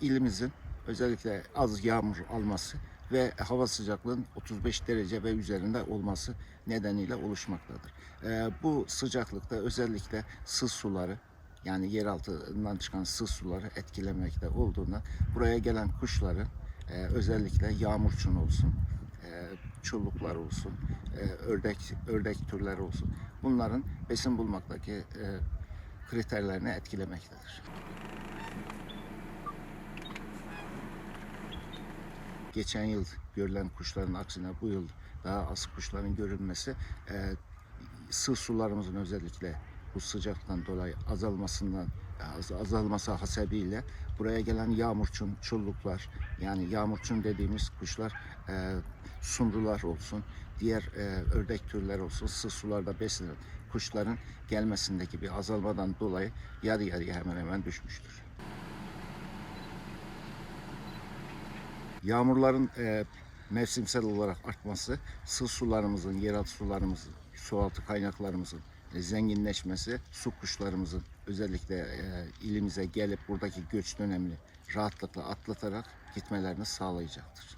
ilimizin özellikle az yağmur alması ve hava sıcaklığının 35 derece ve üzerinde olması nedeniyle oluşmaktadır. E, bu sıcaklıkta özellikle sız suları yani yer altından çıkan sız suları etkilemekte olduğundan buraya gelen kuşların e, özellikle yağmurçun olsun, e, çulluklar olsun, e, ördek ördek türleri olsun. Bunların besin bulmaktaki e, kriterlerini etkilemektedir. Geçen yıl görülen kuşların aksine bu yıl daha az kuşların görülmesi e, sığ sularımızın özellikle bu sıcaktan dolayı azalmasından az- azalması hasebiyle buraya gelen yağmurçun, çulluklar yani yağmurçun dediğimiz kuşlar e, sumrular olsun, diğer e, ördek türleri olsun, sığ sularda beslenen kuşların gelmesindeki bir azalmadan dolayı yarı yarıya hemen hemen düşmüştür. Yağmurların e, mevsimsel olarak artması, sığ sularımızın, yeraltı sularımızın, sualtı kaynaklarımızın e, zenginleşmesi, su kuşlarımızın özellikle e, ilimize gelip buradaki göç dönemini rahatlıkla atlatarak gitmelerini sağlayacaktır.